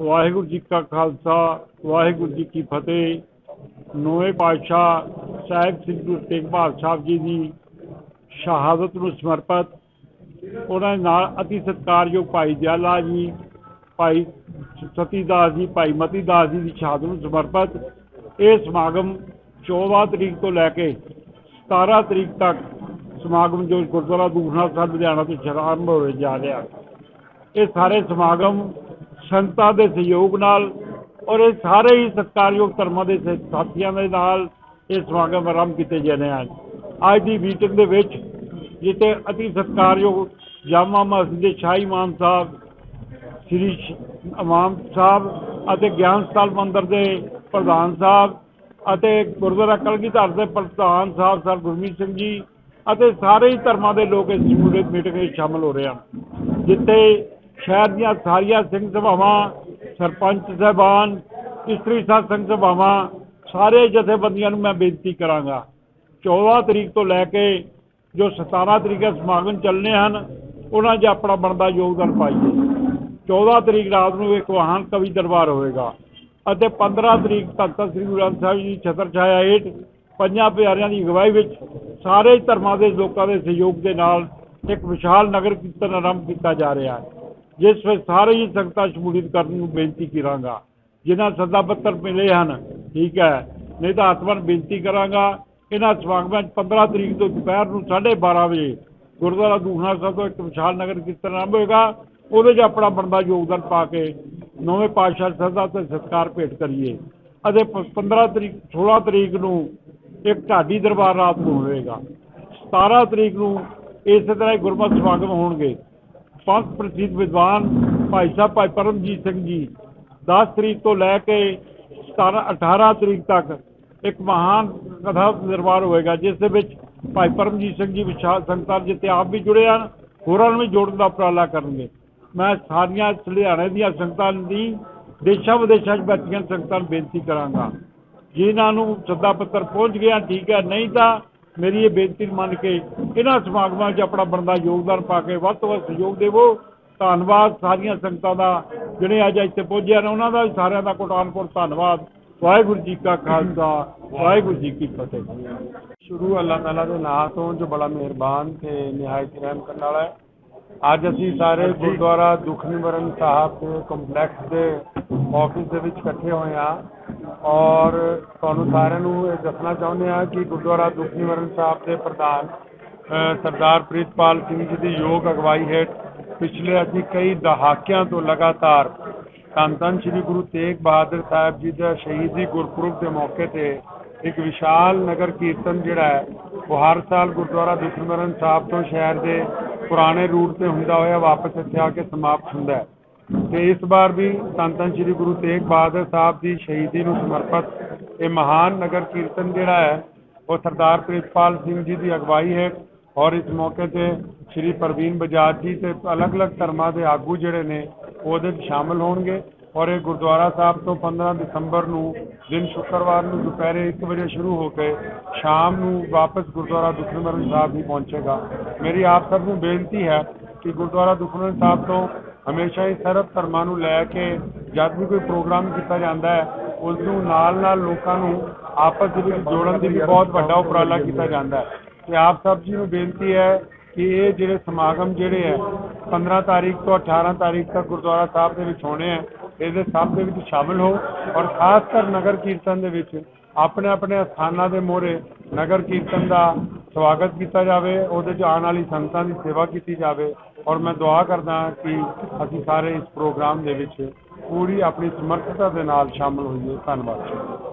ਵਾਹਿਗੁਰੂ ਜੀ ਕਾ ਖਾਲਸਾ, ਵਾਹਿਗੁਰੂ ਜੀ ਕੀ ਫਤਿਹ। ਨੌਵੇਂ ਪਾਤਸ਼ਾਹ ਸਾਹਿਬ ਸ੍ਰੀ ਗੁਰੂ ਤੇਗ ਬਹਾਦਰ ਸਾਹਿਬ ਜੀ ਦੀ ਸ਼ਹਾਦਤ ਨੂੰ ਸਮਰਪਿਤ ਉਹਨਾਂ ਨਾਲ ਅਤੀ ਸਤਿਕਾਰਯੋਗ ਭਾਈ ਦਿਆਲਾ ਜੀ, ਭਾਈ ਸਤੀ ਦਾਸ ਜੀ, ਭਾਈ ਮਤੀ ਦਾਸ ਜੀ ਦੀ ਸ਼ਹਾਦਤ ਨੂੰ ਸਮਰਪਿਤ ਇਹ ਸਮਾਗਮ 14 ਤਰੀਕ ਤੋਂ ਲੈ ਕੇ 17 ਤਰੀਕ ਤੱਕ ਸਮਾਗਮ ਜੋ ਗੁਰਦੁਆਰਾ ਦੂਖਨਾ ਸਾਹਿਬ ਲੁਧਿਆਣਾ ਤੋਂ ਸ਼ੁਰੂ ਹੋਏ ਜਾ ਰਿਹਾ। ਇਹ ਸਾਰੇ ਸਮਾਗਮ ਸੰਤਾਂ ਦੇ ਸਹਿਯੋਗ ਨਾਲ ਔਰ ਇਹ ਸਾਰੇ ਹੀ ਸਤਿਕਾਰਯੋਗ ਧਰਮਾਂ ਦੇ ਸਾਥੀਆਂ ਦੇ ਨਾਲ ਇਹ ਸਮਾਗਮ ਆਰੰਭ ਕੀਤੇ ਜਾਣੇ ਹਨ ਅੱਜ। ਦੀ ਮੀਟਿੰਗ ਦੇ ਵਿੱਚ ਜਿੱਥੇ ਅਤੀ ਸਤਿਕਾਰਯੋਗ ਜਾਮਾ ਮਸਜਿਦ ਦੇ ਸ਼ਾਹੀ ਇਮਾਮ ਸਾਹਿਬ, ਸ੍ਰੀ ਸ਼- ਇਮਾਮ ਸਾਹਿਬ ਅਤੇ ਗਿਆਨ ਸਥਲ ਮੰਦਰ ਦੇ ਪ੍ਰਧਾਨ ਸਾਹਿਬ ਅਤੇ ਗੁਰਦੁਆਰਾ ਕਲਗੀਧਰ ਦੇ ਪ੍ਰਧਾਨ ਸਾਹਿਬ ਸਰ ਗੁਰਮੀਤ ਸਿੰਘ ਜੀ ਅਤੇ ਸਾਰੇ ਹੀ ਧਰਮਾਂ ਦੇ ਲੋਕ ਇਸ ਮੀਟਿੰਗ ਮੀਟਿੰਗ ਵਿੱਚ ਸ਼ਾਮਲ ਹੋ ਰਹੇ ਹਨ। ਜਿੱਥੇ ਸ਼ਹਿਰ ਦੀਆਂ ਸਾਰੀਆਂ ਸਿੰਘ ਸਭਾਵਾਂ, ਸਰਪੰਚ ਸਾਹਿਬਾਨ, ਇਸਤਰੀ ਸਾਧ ਸਿੰਘ ਸਭਾਵਾਂ, ਸਾਰੇ ਜਥੇਬੰਦੀਆਂ ਨੂੰ ਮੈਂ ਬੇਨਤੀ ਕਰਾਂਗਾ। 14 ਤਰੀਕ ਤੋਂ ਲੈ ਕੇ ਜੋ 17 ਤਰੀਕ ਦੇ ਸਮਾਗਮ ਚੱਲਣੇ ਹਨ, ਉਹਨਾਂ 'ਚ ਆਪਣਾ ਬਣਦਾ ਯੋਗਦਾਨ ਪਾਈਏ। 14 ਤਰੀਕ ਰਾਤ ਨੂੰ ਇੱਕ ਵਾਹਨ ਕਵੀ ਦਰਬਾਰ ਹੋਵੇਗਾ ਅਤੇ 15 ਤਰੀਕ ਤੱਕ ਤਾਂ ਸ੍ਰੀ ਗੁਰੂ ਗ੍ਰੰਥ ਸਾਹਿਬ ਜੀ ਦੀ ਛਤਰ ਛਾਇਆ ਹੇਠ ਪੰਜਾਂ ਪਿਆਰਿਆਂ ਦੀ ਅਗਵਾਈ ਵਿੱਚ ਸਾਰੇ ਧਰਮਾਂ ਦੇ ਲੋਕਾਂ ਦੇ ਸਹਿਯੋਗ ਦੇ ਨਾਲ ਇੱਕ ਵਿਸ਼ਾਲ ਨਗਰ ਕੀਰਤਨ ਆਰੰਭ ਕੀਤਾ ਜਾ ਰਿਹਾ ਹੈ। ਜਿਸ ਵਿੱਚ ਸਾਰੇ ਹੀ ਸੰਗਤਾਂ ਸ਼ਮੂਲੀਅਤ ਕਰਨ ਨੂੰ ਬੇਨਤੀ ਕਰਾਂਗਾ। ਜਿਨ੍ਹਾਂ ਸੱਦਾ ਪੱਤਰ ਮਿਲੇ ਹਨ, ਠੀਕ ਹੈ, ਨਹੀਂ ਤਾਂ ਆਤਮਨ ਬੇਨਤੀ ਕਰਾਂਗਾ ਇਹਨਾਂ ਸਮਾਗਮਾਂ 'ਚ 15 ਤਰੀਕ ਤੋਂ ਦੁਪਹਿਰ ਨੂੰ 12:30 ਵਜੇ ਗੁਰਦੁਆਰਾ ਦੂਖਣਾ ਸਾਹਿਬ ਤੋਂ ਇੱਕ ਵਿਸ਼ਾਲ ਨਗਰ ਕੀਰਤਨ ਆਰੰਭ ਹੋਏਗਾ। ਉਹਦੇ 'ਚ ਆਪਣਾ ਬਣਦਾ ਯੋਗਦਾਨ ਪਾ ਕੇ ਨੌਵੇਂ ਪਾਤਸ਼ਾਹ ਸਦਾ ਤੇ ਸਤਿਕਾਰ ਭੇਟ ਕਰੀਏ। ਅਤੇ ਪ- 15 ਤਰੀਕ 16 ਤਰੀਕ ਨੂੰ ਇੱਕ ਢਾਡੀ ਦਰਬਾਰ ਰਾਤ ਨੂੰ ਹੋਵੇਗਾ। 17 ਤਰੀਕ ਨੂੰ ਇਸੇ ਤਰ੍ਹਾਂ ਹੀ ਗੁਰਮਤਿ ਸਮਾਗਮ ਹੋਣਗੇ। ਪੰਥ ਪ੍ਰਸਿੱਧ ਵਿਦਵਾਨ ਭਾਈ ਸਾਹਿਬ ਭਾਈ ਪਰਮਜੀਤ ਸਿੰਘ ਜੀ 10 ਤਰੀਕ ਤੋਂ ਲੈ ਕੇ 17 18 ਤਰੀਕ ਤੱਕ ਇੱਕ ਮਹਾਨ ਕਥਾ ਦਰਬਾਰ ਹੋਏਗਾ, ਜਿਸ ਦੇ ਵਿੱਚ ਭਾਈ ਪਰਮਜੀਤ ਸਿੰਘ ਜੀ ਵਿਸ਼ਾਲ ਸੰਗਤਾਂ ਜਿੱਤੇ ਆਪ ਵੀ ਜੁੜੇ ਹਨ, ਹੋਰਾਂ ਨੂੰ ਵੀ ਜੋੜਨ ਦਾ ਉਪਰਾਲਾ ਕਰਨਗੇ। ਮੈਂ ਸਾਰੀਆਂ ਲੁਧਿਆਣੇ ਦੀਆਂ ਸੰਗਤਾਂ ਦੀ ਦੇਸ਼ਾਂ ਵਿਦੇਸ਼ਾਂ 'ਚ ਬੈਠੀਆਂ ਸੰਗਤਾਂ ਨੂੰ ਬੇਨਤੀ ਕਰਾਂਗਾ। ਜਿਨ੍ਹਾਂ ਨੂੰ ਸੱਦਾ ਪੱਤਰ ਪਹੁੰਚ ਗਿਆ, ਠੀਕ ਹੈ, ਨਹੀਂ ਤਾਂ ਮੇਰੀ ਇਹ ਬੇਨਤੀ ਮੰਨ ਕੇ ਇਹਨਾਂ ਸਮਾਗਮਾਂ 'ਚ ਆਪਣਾ ਬਣਦਾ ਯੋਗਦਾਨ ਪਾ ਕੇ ਵੱਧ ਤੋਂ ਵੱਧ ਸਹਿਯੋਗ ਦੇਵੋ। ਧੰਨਵਾਦ ਸਾਰੀਆਂ ਸੰਗਤਾਂ ਦਾ ਜਿਹੜੇ ਅੱਜ ਇੱਥੇ ਪਹੁੰਚੇ ਨੇ ਉਹਨਾਂ ਦਾ ਸਾਰਿਆਂ ਦਾ ਕੋਟਾਨਪੁਰ ਧੰਨਵਾਦ। ਵਾਹਿਗੁਰੂ ਜੀ ਕਾ ਖਾਲਸਾ ਵਾਹਿਗੁਰੂ ਜੀ ਕੀ ਫਤਿਹ। ਸ਼ੁਰੂ ਅੱਲਾਹ ਤਾਲਾ ਦੇ ਨਾਂ ਤੋਂ ਜੋ ਬੜਾ ਮਿਹਰਬਾਨ ਤੇ ਨਿਹਾਇਤ ਰਹਿਮ ਕਰਨ ਵਾਲਾ ਹੈ। ਅੱਜ ਅਸੀਂ ਸਾਰੇ ਗੁਰਦੁਆਰਾ ਦੁੱਖ ਨਿਵਾਰਨ ਸਾਹਿਬ ਦੇ ਕੰਪਲੈਕਸ ਦੇ ਆਫਿਸ ਦੇ ਵਿੱਚ ਇਕੱਠੇ ਹੋਏ ਹਾਂ। ਔਰ ਤੁਹਾਨੂੰ ਸਾਰਿਆਂ ਨੂੰ ਇਹ ਦੱਸਣਾ ਚਾਹੁੰਦੇ ਹਾਂ ਕਿ ਗੁਰਦੁਆਰਾ ਦੁੱਖ ਸਾਹਿਬ ਦੇ ਪ੍ਰਧਾਨ ਸਰਦਾਰ ਪ੍ਰੀਤਪਾਲ ਸਿੰਘ ਜੀ ਦੀ ਯੋਗ ਅਗਵਾਈ ਹੇਠ ਪਿਛਲੇ ਅਸੀਂ ਕਈ ਦਹਾਕਿਆਂ ਤੋਂ ਲਗਾਤਾਰ ਧੰਨ ਧੰਨ ਸ੍ਰੀ ਗੁਰੂ ਤੇਗ ਬਹਾਦਰ ਸਾਹਿਬ ਜੀ ਦਾ ਸ਼ਹੀਦੀ ਗੁਰਪੁਰਬ ਦੇ ਮੌਕੇ ਤੇ ਇੱਕ ਵਿਸ਼ਾਲ ਨਗਰ ਕੀਰਤਨ ਜਿਹੜਾ ਹੈ, ਉਹ ਹਰ ਸਾਲ ਗੁਰਦੁਆਰਾ ਦੁਖਨਿਵਾਰਨ ਸਾਹਿਬ ਤੋਂ ਸ਼ਹਿਰ ਦੇ ਪੁਰਾਣੇ ਰੂਟ ਤੇ ਹੁੰਦਾ ਹੋਇਆ ਵਾਪਸ ਇੱਥੇ ਆ ਕੇ ਸਮਾਪਤ ਹੁੰਦਾ ਹੈ। ਤੇ ਇਸ ਵਾਰ ਵੀ ਧੰਨ ਸ੍ਰੀ ਗੁਰੂ ਤੇਗ ਬਹਾਦਰ ਸਾਹਿਬ ਦੀ ਸ਼ਹੀਦੀ ਨੂੰ ਸਮਰਪਿਤ ਇਹ ਮਹਾਨ ਨਗਰ ਕੀਰਤਨ ਜਿਹੜਾ ਹੈ, ਉਹ ਸਰਦਾਰ ਪ੍ਰਿਤਪਾਲ ਸਿੰਘ ਜੀ ਦੀ ਅਗਵਾਈ ਹੈ ਔਰ ਇਸ ਮੌਕੇ ਤੇ ਸ਼੍ਰੀ ਪ੍ਰਵੀਨ ਬਜਾਜ ਜੀ ਤੇ ਅਲੱਗ-ਅਲੱਗ ਧਰਮਾਂ ਦੇ ਆਗੂ ਜਿਹੜੇ ਨੇ, ਉਹਦੇ ਵਿੱਚ ਸ਼ਾਮਲ ਹੋਣਗੇ ਔਰ ਇਹ ਗੁਰਦੁਆਰਾ ਸਾਹਿਬ ਤੋਂ 15 ਦਸੰਬਰ ਨੂੰ ਦਿਨ ਸ਼ੁੱਕਰਵਾਰ ਨੂੰ ਦੁਪਹਿਰੇ 1 ਵਜੇ ਸ਼ੁਰੂ ਹੋ ਕੇ ਸ਼ਾਮ ਨੂੰ ਵਾਪਸ ਗੁਰਦੁਆਰਾ ਦੁਖਨਿਵਾਰਨ ਸਾਹਿਬ ਵੀ ਪਹੁੰਚੇਗਾ। ਮੇਰੀ ਆਪ ਸਭ ਨੂੰ ਬੇਨਤੀ ਹੈ ਕਿ ਗੁਰਦੁਆਰਾ ਦੁਖਨਿਵਾਰਨ ਸਾਹਿਬ ਤੋਂ ਹਮੇਸ਼ਾ ਹੀ ਸਰਬ ਧਰਮਾਂ ਨੂੰ ਲੈ ਕੇ ਜਦ ਵੀ ਕੋਈ ਪ੍ਰੋਗਰਾਮ ਕੀਤਾ ਜਾਂਦਾ ਹੈ, ਉਸ ਨੂੰ ਨਾਲ-ਨਾਲ ਲੋਕਾਂ ਨੂੰ ਆਪਸ ਦੇ ਵਿੱਚ ਜੋੜਨ ਦੀ ਵੀ ਬਹੁਤ ਵੱਡਾ ਉਪਰਾਲਾ ਕੀਤਾ ਜਾਂਦਾ ਹੈ। ਤੇ ਆਪ ਸਭ ਜੀ ਨੂੰ ਬੇਨਤੀ ਹੈ ਕਿ ਇਹ ਜਿਹੜੇ ਸਮਾਗਮ ਜਿਹੜੇ ਹੈ 15 ਤਾਰੀਖ ਤੋਂ 18 ਤਾਰੀਖ ਤੱਕ ਗੁਰਦੁਆਰਾ ਸਾਹਿਬ ਦੇ ਵਿੱਚ ਹੋਣੇ ਹੈ, ਇਹਦੇ ਸਭ ਦੇ ਵਿੱਚ ਸ਼ਾਮਲ ਹੋ ਔਰ ਖਾਸ ਕਰ ਨਗਰ ਕੀਰਤਨ ਦੇ ਵਿੱਚ ਆਪਣੇ ਆਪਣੇ ਸਥਾਨਾਂ ਦੇ ਮੋਹਰੇ ਨਗਰ ਕੀਰਤਨ ਦਾ ਸਵਾਗਤ ਕੀਤਾ ਜਾਵੇ, ਉਹਦੇ 'ਚ ਆਉਣ ਵਾਲੀ ਸੰਗਤਾਂ ਦੀ ਸੇਵਾ ਕੀਤੀ ਜਾਵੇ। ਔਰ ਮੈਂ ਦੁਆ ਕਰਦਾ ਕਿ ਅਸੀਂ ਸਾਰੇ ਇਸ ਪ੍ਰੋਗਰਾਮ ਦੇ ਵਿੱਚ ਪੂਰੀ ਆਪਣੀ ਸਮਰਥਤਾ ਦੇ ਨਾਲ ਸ਼ਾਮਲ ਹੋਈਏ। ਧੰਨਵਾਦ।